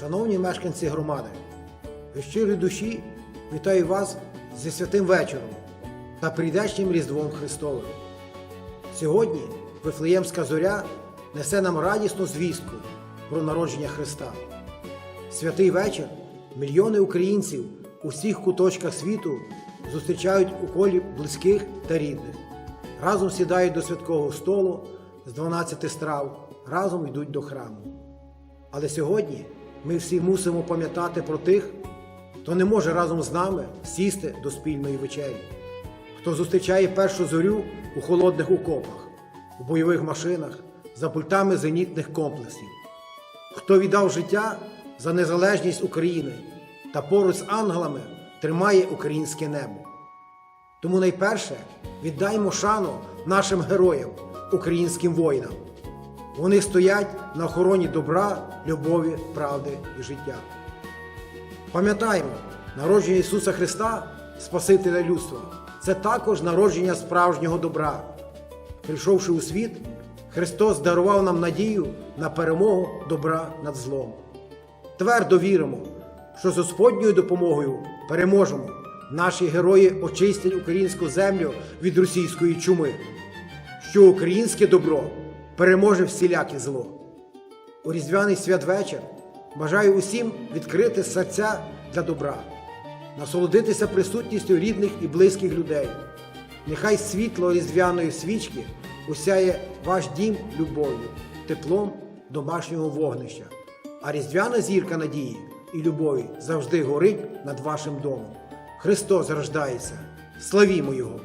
Шановні мешканці громади, від щирої душі вітаю вас зі святим вечором та прийдешнім Різдвом Христовим. Сьогодні Вифлеємська зоря несе нам радісну звістку про народження Христа. Святий вечір мільйони українців у всіх куточках світу зустрічають у колі близьких та рідних. Разом сідають до святкового столу з 12 страв, разом йдуть до храму. Але сьогодні ми всі мусимо пам'ятати про тих, хто не може разом з нами сісти до спільної вечері, хто зустрічає першу зорю у холодних окопах, у бойових машинах, за пультами зенітних комплексів, хто віддав життя за незалежність України та поруч з ангелами тримає українське небо. Тому найперше віддаймо шану нашим героям, українським воїнам. Вони стоять на охороні добра, любові, правди і життя. Пам'ятаємо, народження Ісуса Христа, Спасителя людства, це також народження справжнього добра. Прийшовши у світ, Христос дарував нам надію на перемогу добра над злом. Твердо віримо, що з Господньою допомогою переможемо. Наші герої очистять українську землю від російської чуми, що українське добро переможе всіляке зло. У різдвяний святвечір бажаю усім відкрити серця для добра, насолодитися присутністю рідних і близьких людей. Нехай світло різдвяної свічки усяє ваш дім любов'ю, теплом домашнього вогнища, а різдвяна зірка надії і любові завжди горить над вашим домом. Христос рождається. Славімо Його!